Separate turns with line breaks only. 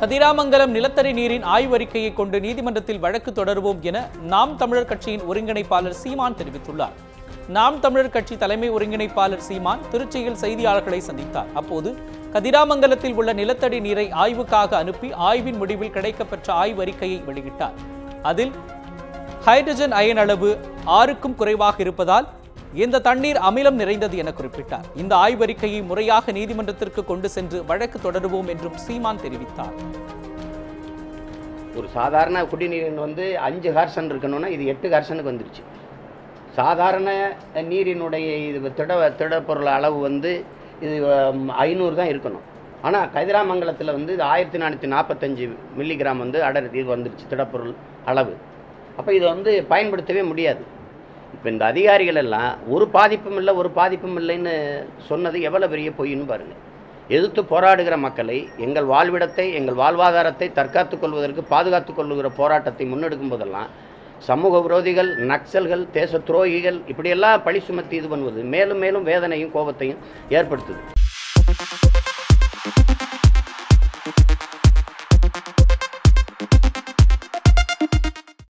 கதிராமங்கலம் நிலத்தடி நீரின் ஆய்வறிக்கையை கொண்டு நீதிமன்றத்தில் வழக்கு தொடருவோம் என நாம் தமிழர் கட்சியின் ஒருங்கிணைப்பாளர் சீமான் தெரிவித்துள்ளார். நாம் தமிழர் கட்சி தலைமை ஒருங்கிணைப்பாளர் சீமான் திருச்சியில் செய்தியாளர்களை சந்தித்தார். அப்போது கதிராமங்கலத்தில் உள்ள நிலத்தடி நீரை ஆய்வுக்காக அனுப்பி ஆய்வின் முடிவில் கிடைக்கப்பெற்ற ஆய்வறிக்கையை வெளியிட்டார். அதில் ஹைட்ரஜன் அயன் அளவு ஆறுக்கும் குறைவாக இருப்பதால் இந்த தண்ணீர் அமிலம் நிறைந்தது என குறிப்பிட்டார். இந்த ஆய்வறிக்கையை முறையாக நீதிமன்றத்திற்கு கொண்டு சென்று வழக்கு தொடருவோம் என்றும் சீமான் தெரிவித்தார்.
ஒரு சாதாரண குடிநீரின் வந்து அஞ்சு ஹார்சன் இருக்கணும்னா இது எட்டு ஹார்சனுக்கு வந்துருச்சு. சாதாரண நீரினுடைய இது திட திடப்பொருள் அளவு வந்து இது ஐநூறு தான் இருக்கணும். ஆனால் கதிராமங்கலத்தில் வந்து இது ஆயிரத்தி நானூற்றி நாற்பத்தஞ்சு மில்லிகிராம் வந்து அடர் இது வந்துருச்சு திடப்பொருள் அளவு. அப்போ இதை வந்து பயன்படுத்தவே முடியாது. இப்போ இந்த அதிகாரிகள் எல்லாம் ஒரு பாதிப்பும் இல்லை ஒரு பாதிப்பும் இல்லைன்னு சொன்னது எவ்வளோ பெரிய பொய்ன்னு பாருங்கள் எதிர்த்து போராடுகிற மக்களை எங்கள் வாழ்விடத்தை எங்கள் வாழ்வாதாரத்தை தற்காத்துக் கொள்வதற்கு பாதுகாத்து கொள்ளுகிற போராட்டத்தை முன்னெடுக்கும் போதெல்லாம் சமூக விரோதிகள் நக்சல்கள் தேச துரோகிகள் இப்படியெல்லாம் பழி சுமத்தி இது பண்ணுவது மேலும் மேலும் வேதனையும் கோபத்தையும் ஏற்படுத்துது.